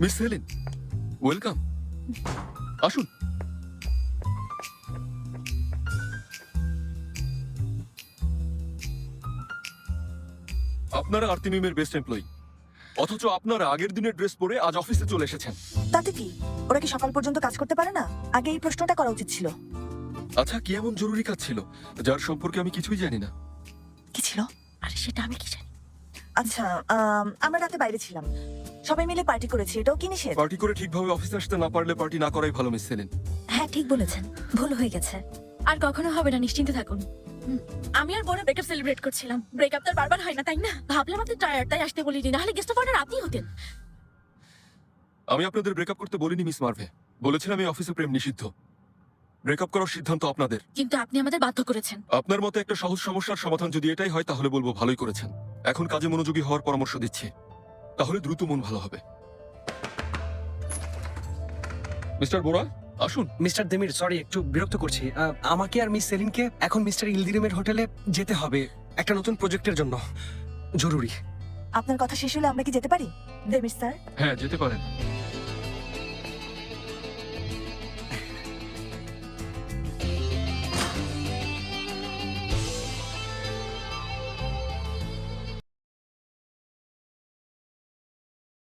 Miss saline welcome. আসুন। আপনারা আর্তিমিমের best employee অথচ আপনারা আগের দিনের ড্রেস পরে আজ অফিসে চলে এসেছেন। তাতে কি? ওরা কি সকাল পর্যন্ত কাজ করতে পারে না? আগে এই প্রশ্নটা করা উচিত ছিল। আচ্ছা কি এমন জরুরি কাজ ছিল? যার সম্পর্কে আমি কিছুই জানি না। কি ছিল? আরে সেটা আমি কি জানি? আচ্ছা আম, আমরা রাতে বাইরে ছিলাম। সবাই মিলে পার্টি করেছি এটাও কি নিষেধ? পার্টি করে ঠিকভাবে অফিসে আসতে না পারলে পার্টি না করাই ভালো মিস সেলিন হ্যাঁ ঠিক বলেছেন ভুল হয়ে গেছে। আর কখনো হবে না নিশ্চিন্তে থাকুন। আমি আর বড় ব্রেকআপ সেলিব্রেট করছিলাম। ব্রেকআপ তো বারবার হয় না তাই না? ভাবলাম আপনি টায়ার্ড তাই আসতে বলিনি নাহলে গেস্ট অফ অনার আপনি হতেন। আমি আপনাদের ব্রেকআপ করতে বলিনি মিস মার্ভে বলেছিলাম এই অফিসে প্রেম নিষিদ্ধ। ব্রেকআপ করার সিদ্ধান্ত আপনাদের। কিন্তু আপনি আমাদের বাধ্য করেছেন। আপনার মতে একটা সহজ সমস্যার সমাধান যদি এটাই হয় তাহলে বলব ভালোই করেছেন। এখন কাজে মনোযোগী হওয়ার পরামর্শ দিচ্ছি। তাহলে দ্রুত মন ভালো হবে। মিস্টার বোরা আসুন। মিস্টার দেমির সরি একটু বিরক্ত করছি। আহ, আমাকে আর মিস সেলিনকে এখন মিস্টার ইলদিরিমের হোটেলে যেতে হবে একটা নতুন প্রজেক্টের জন্য। জরুরি। আপনার কথা শেষ হলে আমরা কি যেতে পারি? দেবির স্যার? হ্যাঁ যেতে পারেন।